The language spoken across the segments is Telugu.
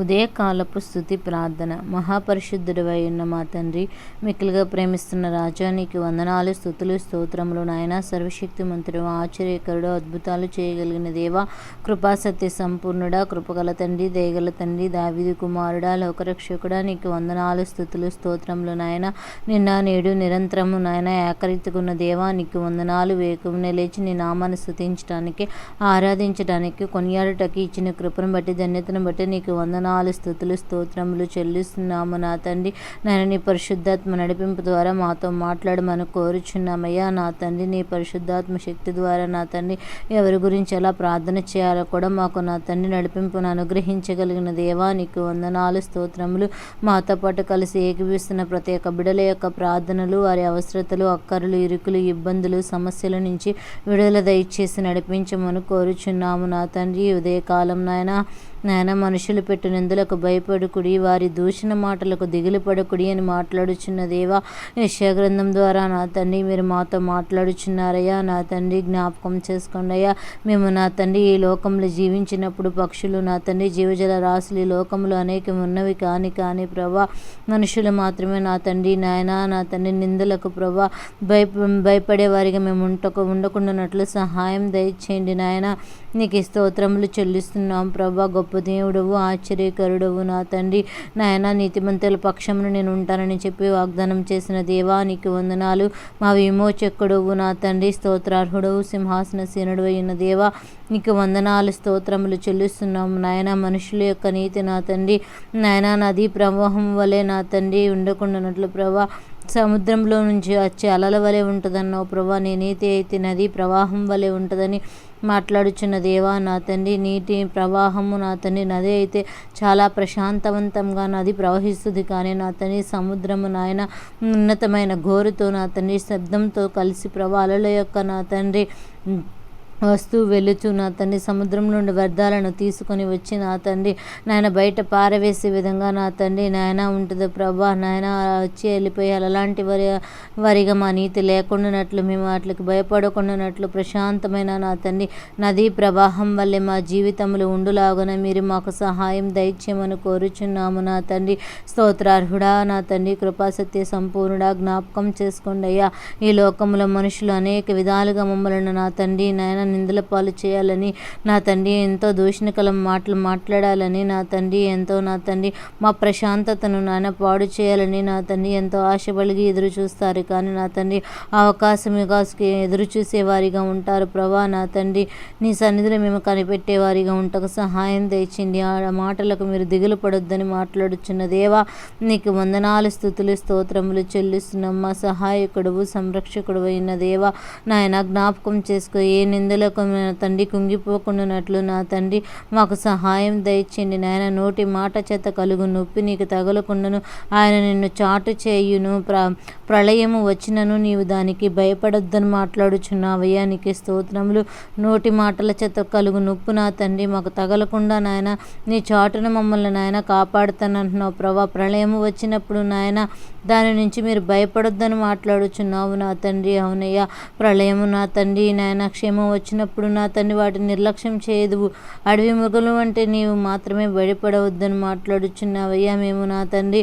ఉదయకాలపు స్థుతి ప్రార్థన. మహాపరిశుద్ధుడివై ఉన్న మా తండ్రి మిక్కులుగా ప్రేమిస్తున్న రాజా నీకు వందనాలు స్థుతులు స్తోత్రములు నాయన. సర్వశక్తి మంత్రుడు ఆశ్చర్యకరుడు అద్భుతాలు చేయగలిగిన దేవా కృపాసత్య సంపూర్ణుడా కృపగల తండ్రి దయగల తండ్రి దావిది కుమారుడా లోకరక్షకుడా నీకు వందనాలు స్థుతులు స్తోత్రములు నాయన. నిన్న నేడు నిరంతరము నాయన ఏకరీతికున్న దేవా నీకు వందనాలు వేకునే లేచి నీ నామాన్ని స్థుతించడానికి ఆరాధించడానికి కొనియాడటకి ఇచ్చిన కృపను బట్టి ధన్యతను బట్టి నీకు వందనాలు స్థుతులు స్తోత్రములు చెల్లిస్తున్నాము నా తండ్రి. నేను నీ పరిశుద్ధాత్మ నడిపింపు ద్వారా మాతో మాట్లాడమని కోరుచున్నామయ్యా. నా తండ్రి నీ పరిశుద్ధాత్మ శక్తి ద్వారా నా తండ్రి ఎవరి గురించి ఎలా ప్రార్థన చేయాలో కూడా మాకు నా తండ్రి నడిపింపును అనుగ్రహించగలిగిన దేవా నీకు వందనాలు స్తోత్రములు. మాతో పాటు కలిసి ఏకీవిస్తున్న ప్రతి ఒక్క బిడల యొక్క ప్రార్థనలు వారి అవసరతలు అక్కరులు ఇరుకులు ఇబ్బందులు సమస్యల నుంచి విడుదల దయచేసి నడిపించమని కోరుచున్నాము నా తండ్రి. ఉదయకాలం నాయన నాయన మనుషులు పెట్టు నిందులకు భయపడుకుడి వారి దూషణ మాటలకు దిగులు పడకుడి అని మాట్లాడుచున్న దేవా యశాగ్రంథం ద్వారా నా తండ్రి మీరు మాతో మాట్లాడుచున్నారయ్యా. నా తండ్రి జ్ఞాపకం చేసుకోండి అయ్యా. మేము నా తండ్రి ఈ లోకంలో జీవించినప్పుడు పక్షులు నా తండ్రి జీవజల రాశులు ఈ లోకంలో అనేకం ఉన్నవి కాని కానీ ప్రభా మనుషులు మాత్రమే నా తండ్రి నాయన నా తండ్రి నిందలకు ప్రభా భయ భయపడే వారిగా మేము ఉంటకు ఉండకుండానట్లు సహాయం దయచేయండి నాయన. నీకు స్తోత్రములు చెల్లిస్తున్నాం ప్రభా. గొప్ప దేవుడవు ఆశ్చర్యకరుడవు నా తండ్రి. నాయన నీతిమంతుల పక్షమును నేను ఉంటానని చెప్పి వాగ్దానం చేసిన దేవా నీకు వందనాలు. మా విమోచకుడవు నా తండ్రి స్తోత్రార్హుడవు సింహాసన సీనుడు అయిన దేవా నీకు వందనాలు స్తోత్రములు చెల్లిస్తున్నాము నాయన మనుషుల యొక్క నీతి నా తండ్రి. నాయన నదీ ప్రవాహం వలె నా తండ్రి ఉండకుండానట్లు ప్రభా సముద్రంలో నుంచి వచ్చే అలల వలె ఉంటుందన్నావు ప్రభా నీ నీతి అయితే నది ప్రవాహం వలె ఉంటుందని మాట్లాడుచున్న దేవా నా తండ్రి నీటి ప్రవాహము నా తండ్రి నది అయితే చాలా ప్రశాంతవంతంగా నది ప్రవహిస్తుంది. కానీ నా తండ్రి సముద్రము నాయన ఉన్నతమైన గోరుతో నా తండ్రి శబ్దంతో కలిసి ప్రభా అలల యొక్క నా తండ్రి వస్తూ వెళుచు నా తండ్రి సముద్రం నుండి వ్యర్థాలను తీసుకొని వచ్చి నా తండ్రి నాయన బయట పారవేసే విధంగా నా తండ్రి నాయన ఉంటుంది ప్రభా నాయన వచ్చి వెళ్ళిపోయాలి. అలాంటి వరి వరిగా మా నీతి లేకుండానట్లు మేము వాటికి భయపడకుండానట్లు ప్రశాంతమైన నా తండ్రి నదీ ప్రవాహం వల్లే మా జీవితంలో ఉండులాగున మీరు మాకు సహాయం దయచేయమని కోరుచున్నాము నా తండ్రి. స్తోత్రార్హుడా నా తండ్రి కృపాసత్య సంపూర్ణుడా జ్ఞాపకం చేసుకోండి అయ్యా. ఈ లోకంలో మనుషులు అనేక విధాలుగా మమ్మల్ని నా తండ్రి నాయన నిందల పాలు చేయాలని నా తండ్రి ఎంతో దూషణకలం మాటలు మాట్లాడాలని నా తండ్రి ఎంతో నా తండ్రి మా ప్రశాంతతను నాయన పాడు చేయాలని నా తండ్రి ఎంతో ఆశపలిగి ఎదురు చూస్తారు. కానీ నా తండ్రి అవకాశం వికాసుకి ఎదురు చూసేవారిగా ఉంటారు. ప్రభా నా తండ్రి నీ సన్నిధిలో మేము కనిపెట్టేవారిగా ఉంటకు సహాయం తెచ్చింది ఆ మాటలకు మీరు దిగులు పడొద్దని మాట్లాడుచున్న దేవా నీకు వందనాలు స్థుతులు స్తోత్రములు చెల్లిస్తున్నాం. మా సహాయకుడువు సంరక్షకుడు అయిన దేవా నాయన జ్ఞాపకం చేసుకో. ఏ నిందలకు నా తండ్రి కుంగిపోకుండానట్లు నా తండ్రి మాకు సహాయం దయచేయండి. నాయన నోటి మాట చేత కలుగు నొప్పి నీకు తగలకుండాను ఆయన నిన్ను చాటు చేయును. ప్ర ప్రళయము వచ్చినను నీవు దానికి భయపడొద్దని మాట్లాడుచున్నావయ్యా. నీకు స్తోత్రములు. నోటి మాటల చేత కలుగు నొప్పు నా తండ్రి మాకు తగలకుండా నాయన నీ చాటును మమ్మల్ని నాయన కాపాడుతానంటున్నావు. ప్రభా ప్రళయము వచ్చినప్పుడు నాయన దాని నుంచి మీరు భయపడొద్దని మాట్లాడుచున్నావు నా తండ్రి. అవునయ్యా ప్రళయము నా తండ్రి. నాయన క్షేమం వచ్చినప్పుడు నా తండ్రి వాటిని నిర్లక్ష్యం చేయదు. అడవి మృగలు అంటే నీవు మాత్రమే భయపడవద్దని మాట్లాడుచున్నావయ్యా. మేము నా తండ్రి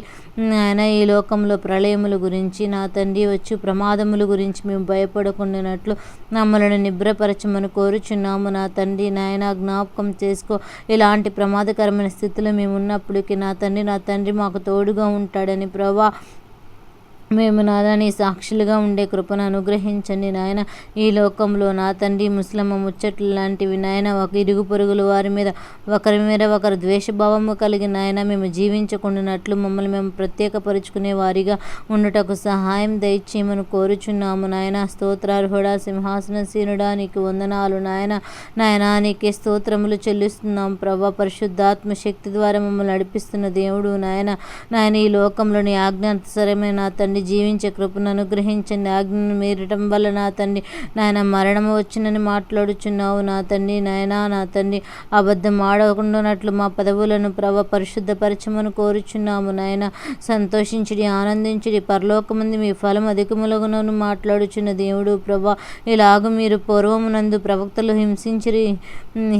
ఆయన ఈ లోకంలో ప్రళయముల గురించి నా తండ్రి వచ్చి ప్రమాదముల గురించి మేము భయపడకుండానట్లు మమ్మల్ని నిబ్రపరచమని కోరుచున్నాము. నా తండ్రి నాయన జ్ఞాపకం చేసుకో. ఇలాంటి ప్రమాదకరమైన స్థితిలో మేము ఉన్నప్పటికీ నా తండ్రి నా తండ్రి మాకు తోడుగా ఉంటాడని ప్రభా మేము నాదా నీ సాక్షులుగా ఉండే కృపను అనుగ్రహించండి నాయన. ఈ లోకంలో నా తండ్రి ముస్లమ్మ ముచ్చట్లు లాంటివి నాయన. ఒక ఇరుగు పొరుగులు వారి మీద ఒకరి మీద ఒకరు ద్వేషభావము కలిగి నాయన మేము జీవించకుండానట్లు మమ్మల్ని మేము ప్రత్యేకపరుచుకునే వారిగా ఉండుటకు సహాయం దయచేయమని కోరుచున్నాము నాయన. స్తోత్రార్హుడా సింహాసనసీనుడా నీకు వందనాలు నాయన. నాయనా నీకే స్తోత్రములు చెల్లిస్తున్నాం ప్రభా. పరిశుద్ధాత్మ శక్తి ద్వారా మమ్మల్ని నడిపిస్తున్న దేవుడు నాయన. నాయన ఈ లోకంలోని ఆజ్ఞానుసరమే నా తండ్రి తండ్రి జీవించే కృపను అనుగ్రహించండి. ఆజ్ఞను మీరటం వల్ల నా తండ్రి నాయన మరణము వచ్చినని మాట్లాడుచున్నావు. నా తండ్రి నాయనా నా తండ్రి అబద్ధం ఆడకుండానట్లు మా పదవులను ప్రభ పరిశుద్ధపరచమని కోరుచున్నాము. నాయన సంతోషించుడి ఆనందించుడి పరలోకమంది మీ ఫలం అధికములగునను మాట్లాడుచున్న దేవుడు ప్రభా ఇలాగ మీరు పూర్వమునందు ప్రవక్తలు హింసించిరి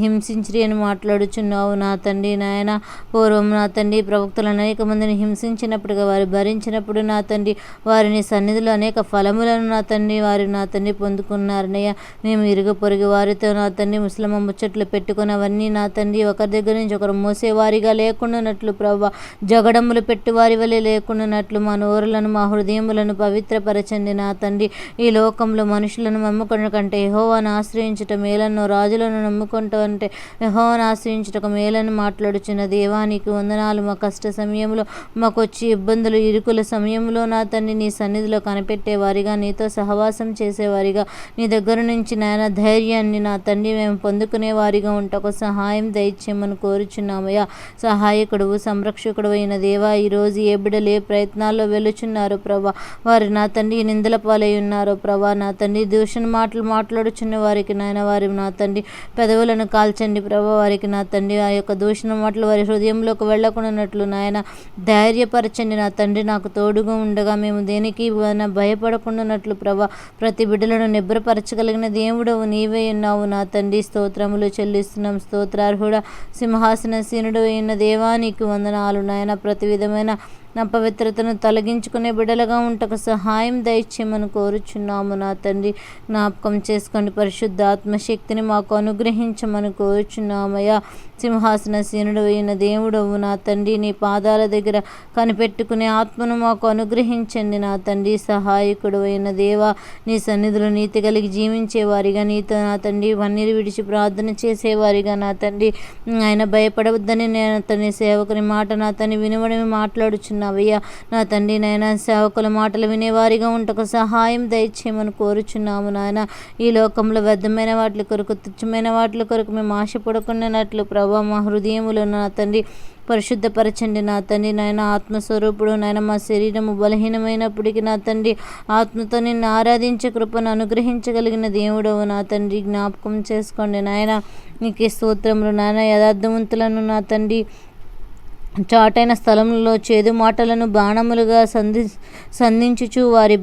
హింసించిరి అని మాట్లాడుచున్నావు. నా తండ్రి నాయన పూర్వం నా తండ్రి ప్రవక్తలు అనేక మందిని హింసించినప్పుడుగా వారు భరించినప్పుడు నా తండ్రి వారిని సన్నిధిలో అనేక ఫలములను నా తండ్రి వారు నా తండ్రి పొందుకున్నారనయ్య మేము ఇరుగు పొరుగు వారితో నా తండ్రి ముస్లిం ముచ్చట్లు పెట్టుకున్నవన్నీ నా తండ్రి. ఒకరి దగ్గర నుంచి ఒకరు మోసేవారిగా లేకుండానట్లు ప్రభా జగడములు పెట్టువారి వలె లేకుండానట్లు మా నోరులను మా హృదయములను పవిత్రపరచండి నా తండ్రి. ఈ లోకంలో మనుషులను నమ్ముకున్న కంటే యహోవాను ఆశ్రయించుట మేలను రాజులను నమ్ముకుంటూ అంటే యహోవాను ఆశ్రయించుటకు మేలను మాట్లాడుచున్న దేవానికి వందనాలు. మా కష్ట సమయంలో మాకు వచ్చి ఇబ్బందులు ఇరుకుల సమయంలో నా తండ్రి నీ సన్నిధిలో కనిపెట్టేవారిగా నీతో సహవాసం చేసేవారిగా నీ దగ్గర నుంచి నాయన ధైర్యాన్ని నా తండ్రి మేము పొందుకునే వారిగా ఉంటకు సహాయం దయచేయమని కోరుచున్నామయ్యా. సహాయకుడు సంరక్షకుడు అయిన దేవా ఈరోజు ఏ బిడ్డలు ఏ ప్రయత్నాల్లో వెలుచున్నారు ప్రభా వారు నా తండ్రి నిందల పాలై ఉన్నారు ప్రభా నా తండ్రి దూషణ మాటలు మాట్లాడుచున్న వారికి నాయన వారి నా తండ్రి పెదవులను కాల్చండి ప్రభా వారికి నా తండ్రి ఆ యొక్క దూషణ మాటలు వారి హృదయంలోకి వెళ్ళకుండానట్లు నాయన ధైర్యపరచండి. నా తండ్రి నాకు తోడుగా ఉండగా మేము మేము దేనికి భయపడకుండానట్లు ప్రభా ప్రతి బిడ్డలను నిబ్రపరచగలిగిన దేవుడవు నీవే ఉన్నావు నా తండ్రి. స్తోత్రములు చెల్లిస్తున్నాం. స్తోత్రార్హుడ సింహాసన సీనుడు అయిన దేవానికి వందనాలు నాయన. ప్రతి విధమైన నా పవిత్రతను తొలగించుకునే బిడలుగా ఉంటకు సహాయం దయచేయమని కోరుచున్నాము నా తండ్రి. జ్ఞాపకం చేసుకోండి పరిశుద్ధ ఆత్మశక్తిని మాకు అనుగ్రహించమని కోరుచున్నామయ్యా. సింహాసన సీనుడు అయిన దేవుడవు నా తండ్రి నీ పాదాల దగ్గర కనిపెట్టుకునే ఆత్మను మాకు అనుగ్రహించండి నా తండ్రి. సహాయకుడు అయిన దేవ నీ సన్నిధులు నీతి కలిగి జీవించేవారిగా నీతో నా తండ్రి వన్నీరు విడిచి ప్రార్థన చేసేవారిగా నా తండ్రి. ఆయన భయపడవద్దని నేను అతని సేవకుని మాట నా తని వినవడమే మాట్లాడుచున్నావయ్యా. నా తండ్రి నాయన సేవకుల మాటలు వినేవారిగా ఉంటకు సహాయం దయచేయమని కోరుచున్నాము నాయన. ఈ లోకంలో వ్యర్థమైన వాటి కొరకు తుచ్చమైన వాటి కొరకు మేము ఆశపడకుండానట్లు ప్రభు ప్రభావ మా హృదయములు నా తండ్రి పరిశుద్ధపరచండి నా తండ్రి నాయన ఆత్మస్వరూపుడు నాయన మా శరీరము బలహీనమైనప్పటికీ నా తండ్రి ఆత్మతో నిన్ను ఆరాధించే కృపను అనుగ్రహించగలిగిన దేవుడవు నా తండ్రి. జ్ఞాపకం చేసుకోండి నాయన నీకే స్తోత్రములు నాయన. యథార్థవంతులను నా తండ్రి చాటైన స్థలంలో చేదు మాటలను బాణములుగా సంధి సంధించుచు వారి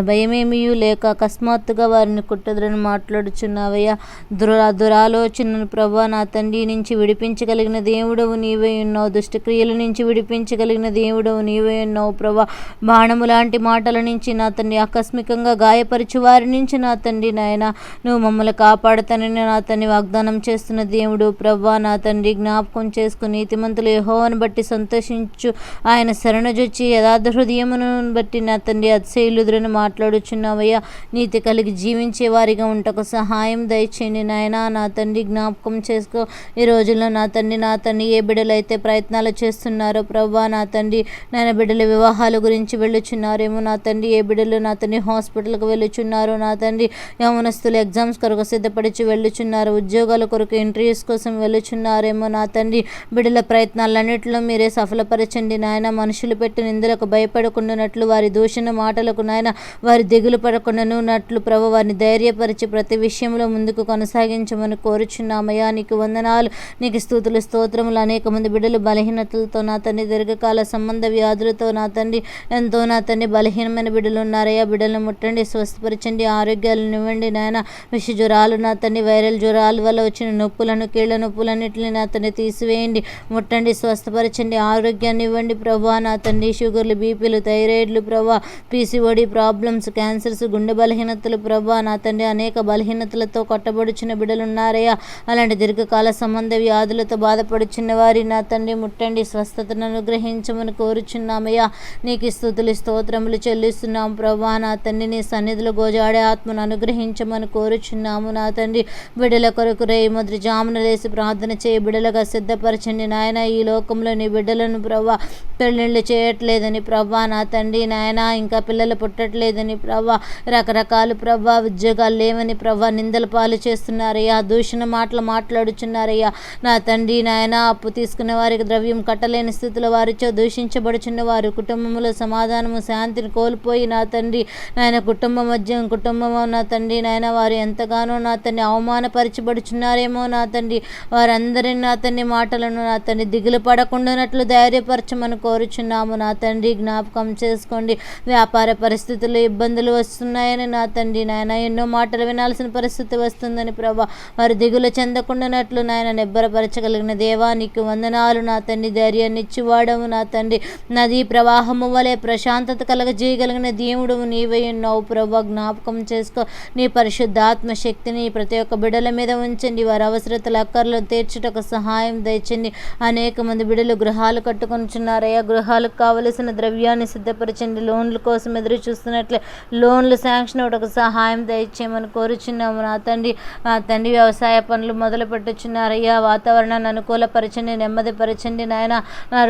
భయమేమియూ లేక అకస్మాత్తుగా వారిని కుట్టదురని మాట్లాడుచున్నావయ్యా. దుర దురాలోచనను ప్రభా నా తండ్రి నుంచి విడిపించగలిగిన దేవుడవు నీవే ఉన్నావు. దుష్టక్రియల నుంచి విడిపించగలిగిన దేవుడవు నీవే ఉన్నావు ప్రభా. బాణము లాంటి మాటల నుంచి నా తండ్రి ఆకస్మికంగా గాయపరిచి వారి నుంచి నా తండ్రి నాయన. నువ్వు మమ్మల్ని కాపాడుతానని నా తండ్రి వాగ్దానం చేస్తున్న దేవుడు ప్రభా. నా తండ్రి జ్ఞాపకం చేసుకుని నీతిమంతులు యహోవన్ బట్టి సంతోషించు. ఆయన శరణజొచ్చి యథార్థ హృదయమును బట్టి నా తండ్రి అతిశైలుదురని మాట్లాడుచున్నావయ్యా. నీతి కలిగి జీవించే వారిగా ఉంటకు సహాయం దయచేయండి నాయన. నా తండ్రి జ్ఞాపకం చేసుకో. ఈ రోజుల్లో నా తండ్రి నా తండ్రి ఏ బిడ్డలైతే ప్రయత్నాలు చేస్తున్నారో ప్రభా నా తండ్రి నాయన బిడ్డల వివాహాల గురించి వెళ్ళుచున్నారేమో. నా తండ్రి ఏ బిడ్డలు నా తండ్రి హాస్పిటల్కి వెళ్ళుచున్నారు. నా తండ్రి యవనస్తులు ఎగ్జామ్స్ కొరకు సిద్ధపడిచి వెళ్ళుచున్నారు. ఉద్యోగాల కొరకు ఇంటర్వ్యూస్ కోసం వెళ్ళుచున్నారేమో. నా తండ్రి బిడ్డల ప్రయత్నాలన్నీ వాటిలో మీరే సఫలపరచండి నాయన. మనుషులు పెట్టిన నిందలకు భయపడకుండానట్లు వారి దూషణ మాటలకు నాయన వారి దిగులు పడకుండానున్నట్లు ప్రభు వారిని ధైర్యపరిచి ప్రతి విషయంలో ముందుకు కొనసాగించమని కోరుచున్నామయ్యా. నీకు వందనాలు నీకు స్థూతులు స్తోత్రములు అనేక మంది బిడ్డలు బలహీనతలతో నా తండ్రి దీర్ఘకాల సంబంధ వ్యాధులతో నా తండ్రి ఎంతో నా తండ్రి బలహీనమైన బిడ్డలు ఉన్నారయ్యా. బిడ్డలను ముట్టండి స్వస్థపరచండి ఆరోగ్యాలను ఇవ్వండి నాయన. విష జ్వరాలు నా తండ్రి వైరల్ జ్వరాల వల్ల వచ్చిన నొప్పులను కీళ్ళ నొప్పులన్నింటినీ నా తండ్రి తీసివేయండి. ముట్టండి స్వస్థ స్వస్థపరచండి ఆరోగ్యాన్ని ఇవ్వండి ప్రభా. నా తండ్రి షుగర్లు బీపీలు థైరాయిడ్లు ప్రభా. పీసీఓడి ప్రాబ్లమ్స్ క్యాన్సర్స్ గుండె బలహీనతలు ప్రభా. నా తండ్రి అనేక బలహీనతలతో కట్టబడుచున్న బిడ్డలు ఉన్నారయ్యా అలాంటి దీర్ఘకాల సంబంధ వ్యాధులతో బాధపడుచున్న వారి నా తండ్రి ముట్టండి. స్వస్థతను అనుగ్రహించమని కోరుచున్నామయ్యా. నీకు స్థుతులు స్తోత్రములు చెల్లిస్తున్నాము ప్రభా. నా తండ్రి నీ సన్నిధిలో గోజాడే ఆత్మను అనుగ్రహించమని కోరుచున్నాము నా తండ్రి బిడ్డల కొరకు రే ముద్ర జామున లేసి ప్రార్థన చేయి. బిడలుగా సిద్ధపరచండి నాయన. ఈ లోకం లోకంలో నీ బిడ్డలను ప్రభా పెళ్ళిళ్ళు చేయట్లేదని ప్రభా నా తండ్రి నాయన ఇంకా పిల్లలు పుట్టట్లేదని ప్రవ్వా రకరకాలు ప్రభా ఉద్యోగాలు లేవని ప్రభా నిందల పాలు చేస్తున్నారయ్యా దూషణ మాటలు మాట్లాడుచున్నారయ్యా. నా తండ్రి నాయన అప్పు తీసుకున్న వారికి ద్రవ్యం కట్టలేని స్థితిలో వారిచో దూషించబడుచున్న వారు కుటుంబంలో సమాధానము శాంతిని కోల్పోయి నా తండ్రి నాయన కుటుంబ మధ్య కుటుంబం నా తండ్రి నాయన వారు ఎంతగానో నా తండ్రి అవమానపరచబడుచున్నారేమో నా తండ్రి వారందరిని నా తండ్రి మాటలను నా తండ్రి దిగులు లేకుండానట్లు ధైర్యపరచమని కోరుచున్నాము. నా తండ్రి జ్ఞాపకం చేసుకోండి. వ్యాపార పరిస్థితుల్లో ఇబ్బందులు వస్తున్నాయని నా తండ్రి నాయన ఎన్నో మాటలు వినాల్సిన పరిస్థితి వస్తుందని ప్రభా. వారు దిగులు చెందకుండానట్లు నాయన నిబ్బరపరచగలిగిన దేవానికి వందనాలు. నా తండ్రి ధైర్యాన్ని ఇచ్చివాడము నా తండ్రి. నదీ ప్రవాహము వలె ప్రశాంతత కలగజేయగలిగిన దేవుడు నీవై ఉన్నావు ప్రభా. జ్ఞాపకం చేసుకో. నీ పరిశుద్ధాత్మ శక్తిని ప్రతి ఒక్క బిడల మీద ఉంచండి. వారి అవసరతలు అక్కర్లు తీర్చుటకు సహాయం దయచండి. అనేక మంది బిడలు గృహాలు కట్టుకొనిచున్నారయ్యా. గృహాలకు కావలసిన ద్రవ్యాన్ని సిద్ధపరచండి. లోన్ల కోసం ఎదురు చూస్తున్నట్లే లోన్లు శాంక్షన్ ఒక సహాయం దయచేయమని కోరుచున్నాము. నా తండ్రి నా తండ్రి వ్యవసాయ పనులు మొదలు పెట్టుచున్నారయ్యా వాతావరణాన్ని అనుకూలపరచండి నెమ్మదిపరచండి నాయన.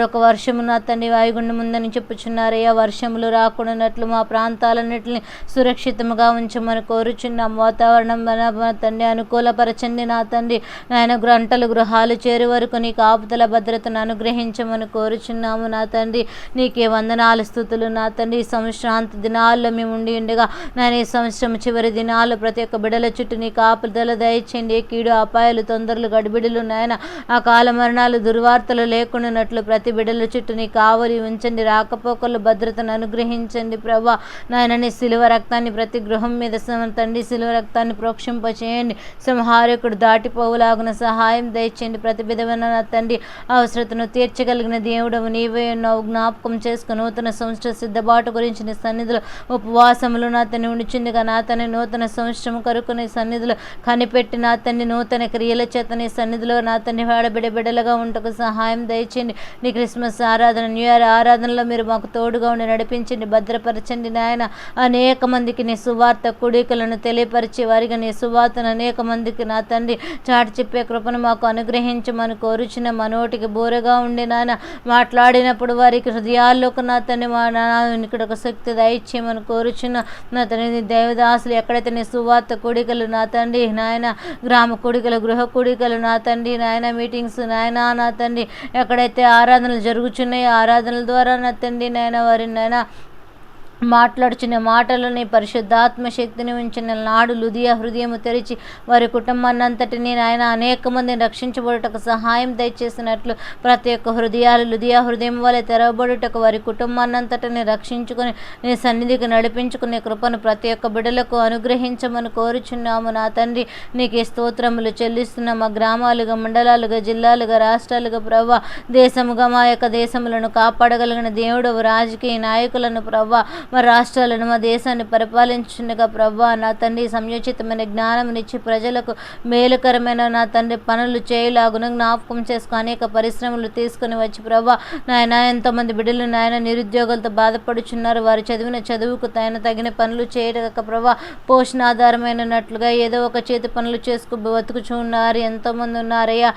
ఒక వర్షము నా తండ్రి వాయుగుండం ఉందని చెప్పుచున్నారయ్యా. వర్షములు రాకుండానట్లు మా ప్రాంతాలన్నింటిని సురక్షితంగా ఉంచమని కోరుచున్నాం వాతావరణం మన తండ్రి అనుకూలపరచండి నా తండ్రి. నాయన గంటలు గృహాలు చేరు వరకు నీకు ఆపుదల భద్రతను అనుగ్రహించమని కోరుచున్నాము నా తండ్రి. నీకే వందనాలు స్థుతులు నా తండ్రి. ఈ సంవత్సరాంత దినాల్లో మేము ఉండి ఉండగా నేను ఈ సంవత్సరం చివరి దినాలు ప్రతి ఒక్క బిడల చుట్టూ నీ కాపుదల దయచేయండి. కీడు అపాయాలు తొందరలు గడిబిడులు నాయన ఆ కాల మరణాలు దుర్వార్తలు లేకుండానట్లు ప్రతి బిడల చుట్టూ నీ కావలి ఉంచండి. రాకపోకలు భద్రతను అనుగ్రహించండి ప్రభా. నాయన నీ సిలువ రక్తాన్ని ప్రతి గృహం మీద తండ్రి సిలువ రక్తాన్ని ప్రోక్షింప చేయండి సంహారకుడు దాటిపోవులాగున సహాయం దయచేయండి. ప్రతి విధమైన తండ్రి అవసరతను తీర్చగలిగిన దేవుడవు. నీవే ఉన్నావు. జ్ఞాపకం చేసుకుని నూతన సంవత్సర సిద్ధబాటు గురించి నీ సన్నిధిలో ఉపవాసములు నా తండ్రి ఉండిచిందిగా నా తన నూతన సంవత్సరం కొరకు నీ సన్నిధిలో కనిపెట్టి నా తన్ని నూతన క్రియల చేత నీ సన్నిధిలో నా తన్ని వాడబిడ బిడలుగా ఉంటకు సహాయం దయచేయండి. నీ క్రిస్మస్ ఆరాధన న్యూ ఇయర్ ఆరాధనలో మీరు మాకు తోడుగా ఉండి నడిపించండి. భద్రపరచండి నాయన. అనేక మందికి నీ సువార్త కుడికలను తెలియపరిచే వారికి నీ సువార్తను అనేక మందికి నా తండ్రి చాటి చెప్పే కృపను మాకు అనుగ్రహించమని కోరుచిన మనోటికి బోరగా ఉండి నాయన మాట్లాడినప్పుడు వారికి హృదయాల్లోకి నా తండ్రి మా ఇక్కడ ఒక శక్తి దయచేయమని కోరుచున్న నా తండ్రి దేవదాసులు ఎక్కడైతే నీ సువార్త కూడికలు నా తండ్రి నాయన గ్రామ కూడికలు గృహ కూడికలు నా తండ్రి నాయన మీటింగ్స్ నాయన నా తండ్రి ఎక్కడైతే ఆరాధనలు జరుగుచున్నాయో ఆరాధనల ద్వారా నా తండ్రి నాయన వారిని నాయన మాట్లాడుచున్న మాటలని పరిశుద్ధాత్మ శక్తిని ఉంచిన నాడు లుదియా హృదయము తెరిచి వారి కుటుంబాన్ని ఆయన అనేక మందిని రక్షించబడుటకు సహాయం దయచేసినట్లు ప్రతి ఒక్క హృదయాలు లుదియా హృదయం వలె తెరవబడుటకు వారి కుటుంబాన్నంతటిని రక్షించుకుని రక్షించుకొని నీ సన్నిధికి నడిపించుకునే కృపను ప్రతి ఒక్క బిడలకు అనుగ్రహించమని కోరుచున్నాము. నా తండ్రి నీకే స్తోత్రములు చెల్లిస్తున్న. మా గ్రామాలుగా మండలాలుగా జిల్లాలుగా రాష్ట్రాలుగా ప్రభా దేశముగా మా యొక్క దేశములను కాపాడగలిగిన దేవుడు రాజకీయ నాయకులను ప్రభా మా రాష్ట్రాలను మా దేశాన్ని పరిపాలించుండగా ప్రభా నా తండ్రి సంయోచితమైన ఇచ్చి ప్రజలకు మేలుకరమైన నా తండ్రి పనులు చేయలాగున జ్ఞాపకం చేసుకుని అనేక పరిశ్రమలు తీసుకుని వచ్చి ప్రభా నాయన ఎంతోమంది బిడ్డలు నాయన నిరుద్యోగులతో బాధపడుచున్నారు. వారు చదివిన చదువుకు తగిన తగిన పనులు చేయక ప్రభా పోషణ ఆధారమైనట్లుగా ఏదో ఒక చేతి పనులు చేసుకు బతుకుచున్నారు ఎంతోమంది ఉన్నారయ్యా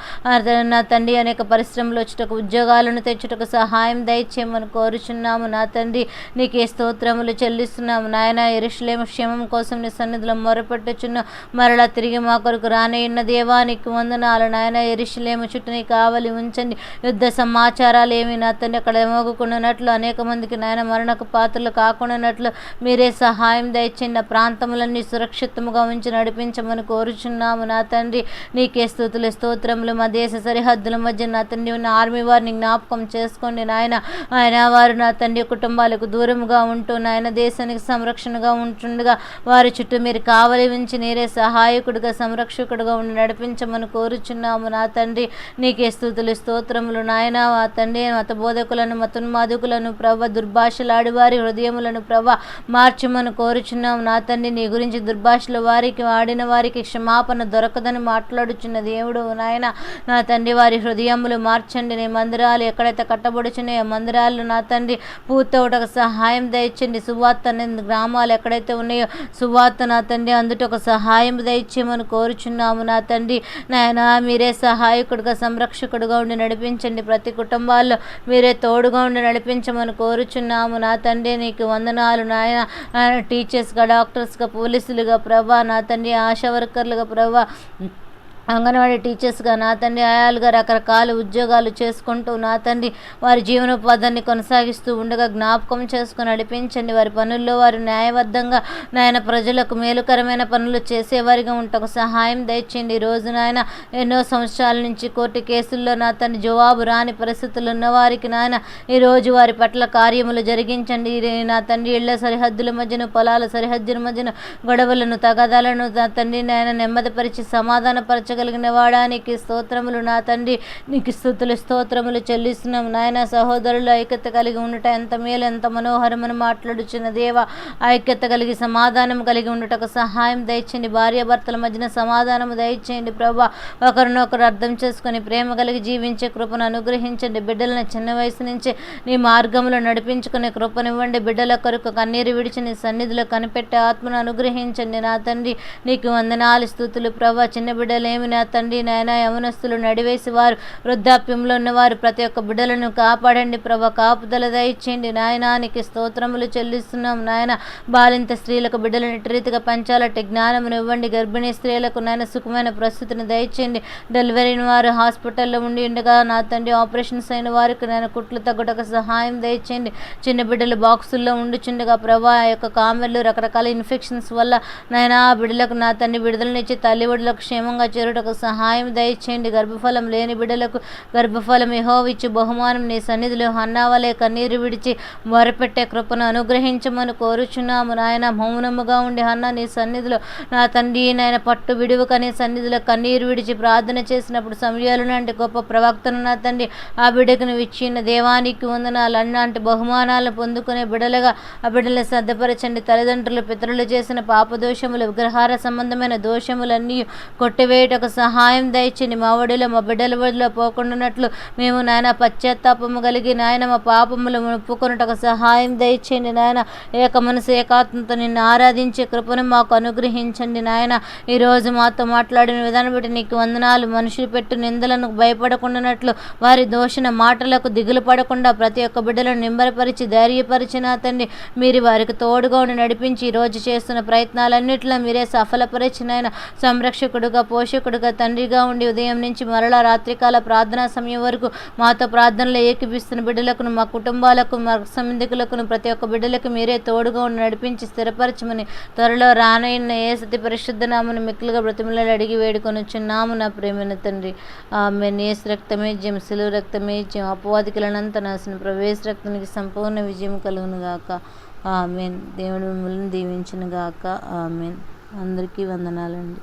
నా తండ్రి అనేక పరిశ్రమలు వచ్చుటకు ఉద్యోగాలను తెచ్చుటకు సహాయం దయచేయమని కోరుచున్నాము. నా తండ్రి నీకే స్తోత్రములు చెల్లిస్తున్నాము. నాయన ఎరుషులేమ క్షేమం కోసం నీ సన్నిధిలో మొరపెట్టుచున్న మరలా తిరిగి మా కొరకు రానయ్యున్న దేవానికి వందనాలు. నాయన ఎరుషులేమ చుట్టూ నీ కావలి ఉంచండి. యుద్ధ సమాచారాలు ఏమి నా తండ్రి అక్కడ మోగుకున్నట్లు అనేక మందికి నాయన మరణకు పాత్రలు కాకుండానట్లు మీరే సహాయం దయచేయండి. ఆ ప్రాంతములన్నీ సురక్షితముగా ఉంచి నడిపించమని కోరుచున్నాము నా తండ్రి. నీకే స్థుతులు స్తోత్రములు. మా దేశ సరిహద్దుల మధ్య నా తండ్రి ఉన్న ఆర్మీ వారిని జ్ఞాపకం చేసుకోండి నాయన. ఆయన వారు నా తండ్రి కుటుంబాలకు దూరముగా ఉంటూ నాయన దేశానికి సంరక్షణగా ఉంటుండగా వారి చుట్టూ మీరు కావలి ఉంచి నేరే సహాయకుడిగా సంరక్షకుడిగా ఉండి నడిపించమని కోరుచున్నాము నా తండ్రి. నీకే స్థుతులు స్తోత్రములు నాయన. మా తండ్రి మత బోధకులను మతున్మాదుకులను ప్రభ దుర్భాషలాడి వారి హృదయములను ప్రభ మార్చమని కోరుచున్నాము నా తండ్రి. నీ గురించి దుర్భాషలు వారికి వాడిన వారికి క్షమాపణ దొరకదని మాట్లాడుచున్న దేవుడు నాయన. నా తండ్రి వారి హృదయములు మార్చండి. నీ మందిరాలు ఎక్కడైతే కట్టబడుచున్నాయో మందిరాలు నా తండ్రి పూర్తవుటకు సహాయం దయచేయండి సువార్త అనేది గ్రామాలు ఎక్కడైతే ఉన్నాయో సువార్త నా తండ్రి అందుట ఒక సహాయం దయచేయమని కోరుచున్నాము. నా తండ్రి నాయన మీరే సహాయకుడుగా సంరక్షకుడుగా ఉండి నడిపించండి. ప్రతి కుటుంబాల్లో మీరే తోడుగా ఉండి నడిపించమని కోరుచున్నాము. నా తండ్రి నీకు వందనాలు నాయన టీచర్స్గా డాక్టర్స్గా పోలీసులుగా ప్రభా నా తండ్రి ఆశా వర్కర్లుగా ప్రభా అంగన్వాడీ టీచర్స్గా నా తండ్రి ఆయాలుగా రకరకాల ఉద్యోగాలు చేసుకుంటూ నా తండ్రి వారి జీవనోపాధాన్ని కొనసాగిస్తూ ఉండగా జ్ఞాపకం చేసుకుని నడిపించండి. వారి పనుల్లో వారు న్యాయబద్ధంగా నాయన ప్రజలకు మేలుకరమైన పనులు చేసేవారిగా ఉంటకు సహాయం దయచేయండి. రోజు నాయన ఎన్నో సంవత్సరాల నుంచి కోర్టు కేసుల్లో నా తండ్రి జవాబు రాని పరిస్థితులు ఉన్నవారికి నాయన ఈరోజు వారి పట్ల కార్యములు జరిగించండి. నా తండ్రి ఇళ్ళ సరిహద్దుల మధ్యన పొలాల సరిహద్దుల మధ్యన గొడవలను తగాదాలను నా తండ్రి నాయన నెమ్మదిపరిచి సమాధానపరచగలిగిన వాడానికి స్తోత్రములు నా తండ్రి. నీకు స్థుతులు స్తోత్రములు చెల్లిస్తున్నాం నాయన. సహోదరులు ఐక్యత కలిగి ఉండట ఎంత మేలు ఎంత మనోహరమని మాట్లాడుచున్న దేవ. ఐక్యత కలిగి సమాధానం కలిగి ఉండటకు సహాయం దయచేయండి. భార్యాభర్తల మధ్యన సమాధానము దయచేయండి ప్రభా. ఒకరినొకరు అర్థం చేసుకొని ప్రేమ కలిగి జీవించే కృపను అనుగ్రహించండి. బిడ్డలను చిన్న వయసు నుంచి నీ మార్గంలో నడిపించుకునే కృపనివ్వండి. బిడ్డల కొరకు కన్నీరు విడిచి నీ సన్నిధిలో కనిపెట్టే ఆత్మను అనుగ్రహించండి నా తండ్రి. నీకు వందనాలు స్థుతులు ప్రభా. చిన్న బిడ్డలేమి నా తండ్రి నాయన యవనస్తులు నడివేసి వారు వృద్ధాప్యంలో ఉన్నవారు ప్రతి ఒక్క బిడ్డలను కాపాడండి ప్రభా. కాపుదల దయచేయండి నాయనానికి స్తోత్రములు చెల్లిస్తున్నాం నాయన. బాలింత స్త్రీలకు బిడ్డలను రీతిగా పెంచాలంటే జ్ఞానమును ఇవ్వండి. గర్భిణీ స్త్రీలకు నాయన సుఖమైన ప్రస్తుతిని దయచేయండి. డెలివరీ వారు హాస్పిటల్లో ఉండి ఉండగా నా తండ్రి ఆపరేషన్స్ అయిన వారికి నేను కుట్లు తగ్గుటకు సహాయం దయచేయండి. చిన్న బిడ్డలు బాక్సుల్లో ఉండుచుండగా ప్రభా ఆ యొక్క కామెర్లు రకరకాల ఇన్ఫెక్షన్స్ వల్ల నాయన ఆ బిడ్డలకు నా తండ్రి విడుదలనిచ్చి తల్లి బిడ్డలకు క్షేమంగా పొందుటకు సహాయం దయచేయండి. గర్భఫలం లేని బిడ్డలకు గర్భఫలం ఇచ్చి బహుమానం నీ సన్నిధిలో హన్నావలే కన్నీరు విడిచి మొరపెట్టే కృపను అనుగ్రహించమని కోరుచున్నాము. నాయన మౌనముగా ఉండి హన్న నీ సన్నిధిలో నా తండ్రి నాయన పట్టు విడువక నీ సన్నిధిలో కన్నీరు విడిచి ప్రార్థన చేసినప్పుడు సమయాలు అంటే గొప్ప ప్రవక్తను నా తండ్రి ఆ బిడ్డకు నువ్వు ఇచ్చిన దేవానికి వందనాలు అన్నాంటి బహుమానాలను పొందుకునే బిడలుగా ఆ బిడ్డలను శ్రద్ధపరచండి. తల్లిదండ్రులు పితరులు చేసిన పాపదోషములు విగ్రహార సంబంధమైన దోషములన్నీ కొట్టివేయటకు సహాయం దయచండి మా ఒడిలో మా బిడ్డల ఒడిలో పోకుండానట్లు మేము నాయన పశ్చాత్తాపము కలిగి నాయన మా పాపములు ఒప్పుకొనుటకు సహాయం దయచేయండి నాయన. ఏక మనసు ఏకాత్మతో నిన్ను ఆరాధించే కృపను మాకు అనుగ్రహించండి నాయన. ఈరోజు మాతో మాట్లాడిన విధానం బట్టి నీకు వందనాలు. మనుషులు పెట్టు నిందలను భయపడకుండానట్లు వారి దోషణ మాటలకు దిగులు పడకుండా ప్రతి ఒక్క బిడ్డలను నింబరపరిచి ధైర్యపరిచిన తండ్రి. మీరు వారికి తోడుగా ఉండి నడిపించి ఈరోజు చేస్తున్న ప్రయత్నాలన్నింటిలో మీరే సఫలపరిచిన సంరక్షకుడుగా పోషకుడు పోషకుడుగా తండ్రిగా ఉండి ఉదయం నుంచి మరలా రాత్రికాల ప్రార్థనా సమయం వరకు మాతో ప్రార్థనలో ఏకిపిస్తున్న బిడ్డలకు మా కుటుంబాలకు మా సంబంధికులకు ప్రతి ఒక్క బిడ్డలకు మీరే తోడుగా ఉండి నడిపించి స్థిరపరచమని త్వరలో రానైన ఏ సతి పరిశుద్ధ నామను మిక్కులుగా బ్రతిమలలో అడిగి వేడుకొని నాము నా ప్రేమైన తండ్రి. ఆమె నేస్ రక్తమే జయం సెలవు రక్తమే జయం. అపవాదికులనంత నాశనం ప్రవేశ రక్తానికి సంపూర్ణ విజయం కలుగును గాక. ఆమెన్. దేవుడు మిమ్మల్ని దీవించిన గాక. ఆమెన్. అందరికీ వందనాలండి.